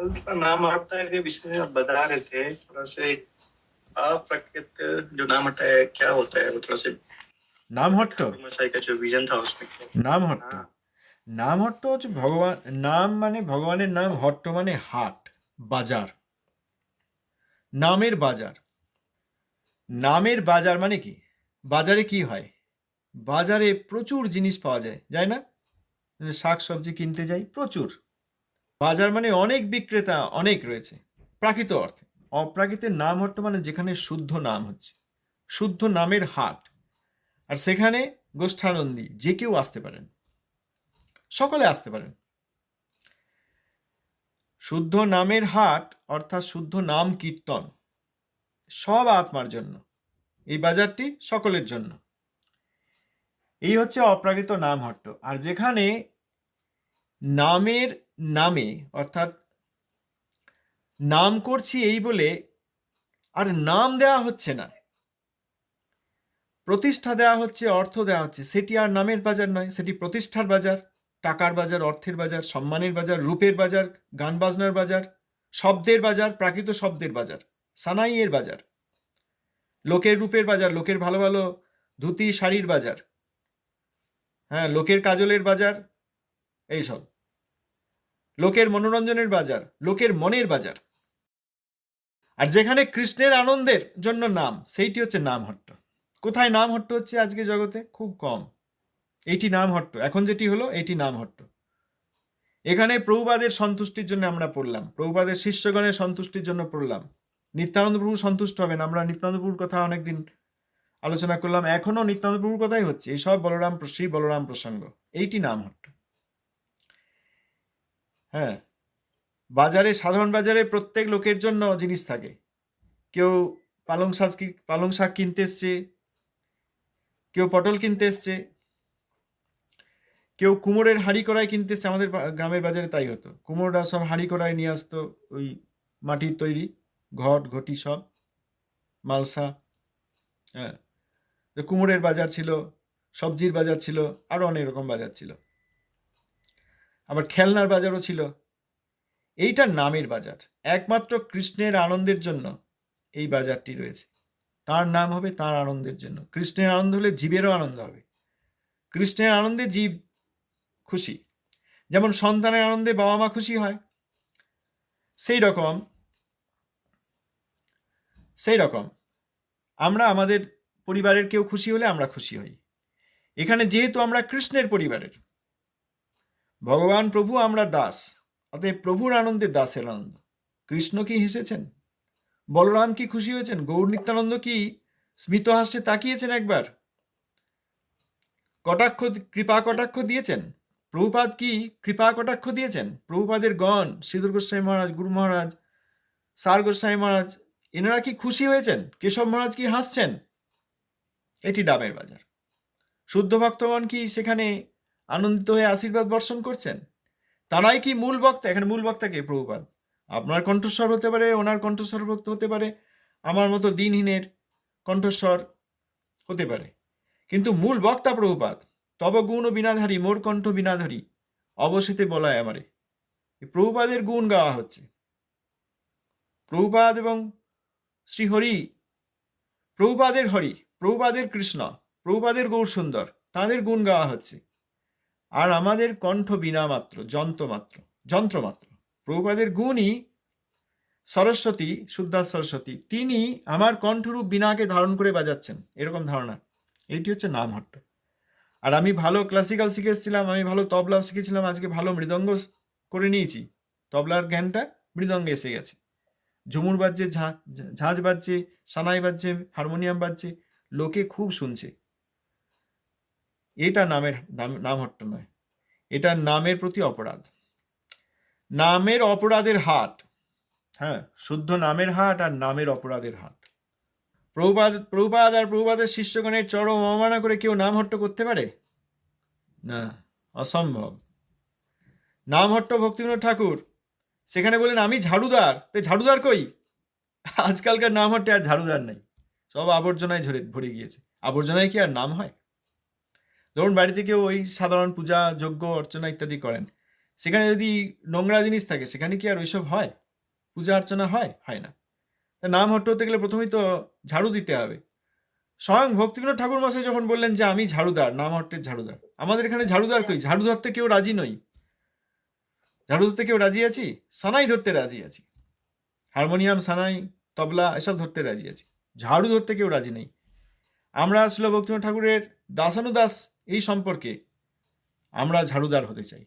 कल थोड़ा नाम हटता है के विषय में आप बता रहे थे थोड़ा से अप्राकृत जो नाम हटा है क्या होता है वो थोड़ा से নাম হট্ট मसाई का जो विजन था उसमें क्या- নাম হট্ট हाँ নাম হট্ট হচ্ছে ভগবান নাম মানে ভগবানের নাম হট্ট মানে হাট বাজার নামের বাজার নামের বাজার মানে কি বাজারে কি হয় বাজারে প্রচুর জিনিস পাওয়া যায় যায় না শাক সবজি কিনতে যাই প্রচুর বাজার মানে অনেক বিক্রেতা অনেক রয়েছে। প্রাকৃত অর্থে। অপ্রাকৃতের নাম হট্ট মানে যেখানে শুদ্ধ নাম হচ্ছে। শুদ্ধ নামের হাট। আর সেখানে গোষ্ঠানন্দী, যে কেউ আসতে পারেন। সকলে আসতে পারেন। শুদ্ধ নামের হাট অর্থাৎ শুদ্ধ নাম কীর্তন। সব আত্মার জন্য। এই বাজারটি সকলের জন্য। এই হচ্ছে অপ্রাকৃত নাম হট্ট আর যেখানে নামের নামে, অর্থাৎ নাম করছি এই বলে আর নাম দেওয়া হচ্ছে না। প্রতিষ্ঠা দেওয়া হচ্ছে, অর্থ দেওয়া হচ্ছে। সেটি আর নামের বাজার নয়, সেটি প্রতিষ্ঠার বাজার, টাকার বাজার, অর্থের বাজার, সম্মানের বাজার, রূপের বাজার, গান বাজনার বাজার, শব্দের বাজার, প্রাকৃত শব্দের বাজার, সানাইয়ের বাজার, লোকের রূপের বাজার, লোকের ভালো ভালো ধুতি, শাড়ির বাজার হ্যাঁ লোকের কাজলের বাজার, এইসব। লোকের মনোরঞ্জনের বাজার, লোকের মনের বাজার। আর যেখানে কৃষ্ণের আনন্দের জন্য নাম, সেইটি হচ্ছে নামহট্ট। কোথায় নামহট্ট হচ্ছে আজকে জগতে? খুব কম। এইটি নামহট্ট। এখন যেটি হলো এইটি নামহট্ট। এখানে প্রভুবাদের সন্তুষ্টির জন্য আমরা পড়লাম প্রভুবাদের শিষ্যগণের সন্তুষ্টির জন্য পড়লাম। নিত্যানন্দ প্রভু সন্তুষ্ট হবেন। আমরা নিত্যানন্দ প্রভুর কথা অনেকদিন আলোচনা করলাম। এখনও নিত্যানন্দ প্রভুর কথাই হচ্ছে এই সব বলরাম শ্রী বলরাম প্রসঙ্গ। এইটি নামহট্ট। হ্যাঁ। বাজারে, সাধারণ বাজারে প্রত্যেক লোকের জন্য জিনিস থাকে। কেউ পালং শাক পালং শাক কিনতে এসছে। কেউ পটল কিনতে এসছে। কেউ কুমোরের হাঁড়ি কড়াই কিনতে এসছে। আমাদের গ্রামের বাজারে তাই হতো। কুমোররা সব হাঁড়ি কড়াই নিয়ে আসতো, ওই মাটির তৈরি, ঘট, ঘটি সব, মালসা হ্যাঁ। কুমোরের বাজার ছিল, সবজির বাজার ছিল আরও অনেক রকম বাজার ছিল। আবার খেলনার বাজারও ছিল। এইটা নামের বাজার, একমাত্র কৃষ্ণের আনন্দের জন্য এই বাজারটি রয়েছে। তার নাম হবে তার আনন্দের জন্য। কৃষ্ণের আনন্দ হলে জীবেরও আনন্দ হবে। কৃষ্ণের আনন্দে জীব খুশি। যেমন সন্তানের আনন্দে বাবা মা খুশি হয়, সেই রকম সেই রকম। আমরা আমাদের পরিবারের কেউ খুশি হলে আমরা খুশি হই। এখানে যেহেতু আমরা কৃষ্ণের পরিবারের ভগবান প্রভু, আমরা দাস। অতএব প্রভুর আনন্দে দাসের আনন্দ। কৃষ্ণ কি হেসেছেন? বলরাম কি খুশি হয়েছেন? গৌর নিত্যানন্দ কি স্মিত হাস্যে তাকিয়েছেন একবার? কটাক্ষ, কৃপা কটাক্ষ দিয়েছেন? প্রভুপাদ কি কৃপা কটাক্ষ দিয়েছেন? প্রভুপাদের গণ শ্রীধর গোস্বামী মহারাজ, গুরু মহারাজ সার গোস্বামী মহারাজ, এনারা কি খুশি হয়েছেন? কেশব মহারাজ কি হাসছেন? এটি ডাবের বাজার। শুদ্ধ ভক্তগণ কি সেখানে আনন্দিত হয়ে আশীর্বাদ বর্ষণ করছেন? তারাই কি মূল বক্তা? এখানে মূল বক্তা কে? প্রভুপাদ। আপনার কণ্ঠস্বর হতে পারে, ওনার কণ্ঠস্বর হতে পারে, আমার মতো দিনহীনের কণ্ঠস্বর হতে পারে। কিন্তু মূল বক্তা প্রভুপাদ, তব গুণ ও বিনাধারী, মোর কণ্ঠ বিনাধারী অবশ্যই বলায় আমারে। প্রভুপাদের গুণ গাওয়া হচ্ছে। প্রভুপাদ এবং শ্রীহরি, প্রভুপাদের হরি, প্রভুপাদের কৃষ্ণ, প্রভুপাদের গৌর সুন্দর তাদের গুণ গাওয়া হচ্ছে। আর আমাদের কণ্ঠ বিনা মাত্র যন্ত্র মাত্র যন্ত্র মাত্র প্রভুপাদের গুণই সরস্বতী, শুদ্ধা সরস্বতী। তিনি আমার কণ্ঠরূপ বিনাকে ধারণ করে বাজাচ্ছেন, এরকম ধারণা। এইটি হচ্ছে নামহট্ট। আর আমি ভালো ক্লাসিক্যাল শিখে এসেছিলাম আমি ভালো তবলা শিখেছিলাম, আজকে ভালো মৃদঙ্গ করে নিয়েছি। তবলার জ্ঞানটা মৃদঙ্গে এসে গেছে। ঝুমুর বাজছে ঝাঁঝ বাজছে, সানাই বাজছে, হারমোনিয়াম বাজছে, লোকে খুব শুনছে। এটা নামের, নাম নামহট্ট নয়। এটা নামের প্রতি অপরাধ। নামের অপরাধের হাট হ্যাঁ শুদ্ধ নামের হাট আর নামের অপরাধের হাট। প্রভুপাদ প্রভুপাদ আর প্রভুপাদের শিষ্যগণের চরম অবমাননা করে কেউ নামহট্ট করতে পারে? না, অসম্ভব। নামহট্ট ভক্তিবিনোদ ঠাকুর, সেখানে বললেন আমি ঝাড়ুদার, তো ঝাড়ুদার কই? আজকালকার নাম হট্টে আর ঝাড়ুদার নেই। সব আবর্জনায় ঝরে, ভরে গিয়েছে। আবর্জনায় কি আর নাম হয়? ধরুন বাড়িতে কেউ ওই সাধারণ পূজা, যজ্ঞ, অর্চনা ইত্যাদি করেন। সেখানে যদি নোংরা জিনিস থাকে, সেখানে কি আর ওইসব হয়? পূজা অর্চনা হয়? হয় না। তা নাম হতে গেলে প্রথমেই তো ঝাড়ু দিতে হবে। স্বয়ং ভক্তিবিনোদ ঠাকুর মশাই যখন বললেন যে, আমি ঝাড়ুদার, নাম হট্টের ঝাড়ুদার। আমাদের এখানে ঝাড়ুদার কই? ঝাড়ু ধরতে কেউ রাজি নই। ঝাড়ু ধরতে কেউ রাজি আছি? সানাই ধরতে রাজি আছি। হারমোনিয়াম, সানাই, তবলা এসব ধরতে রাজি আছি। ঝাড়ু ধরতে কেউ রাজি নেই। আমরা আসলে ভক্তিনাথ ঠাকুরের দাসানুদাস এই সম্পর্কে আমরা ঝাড়ুদার হতে চাই।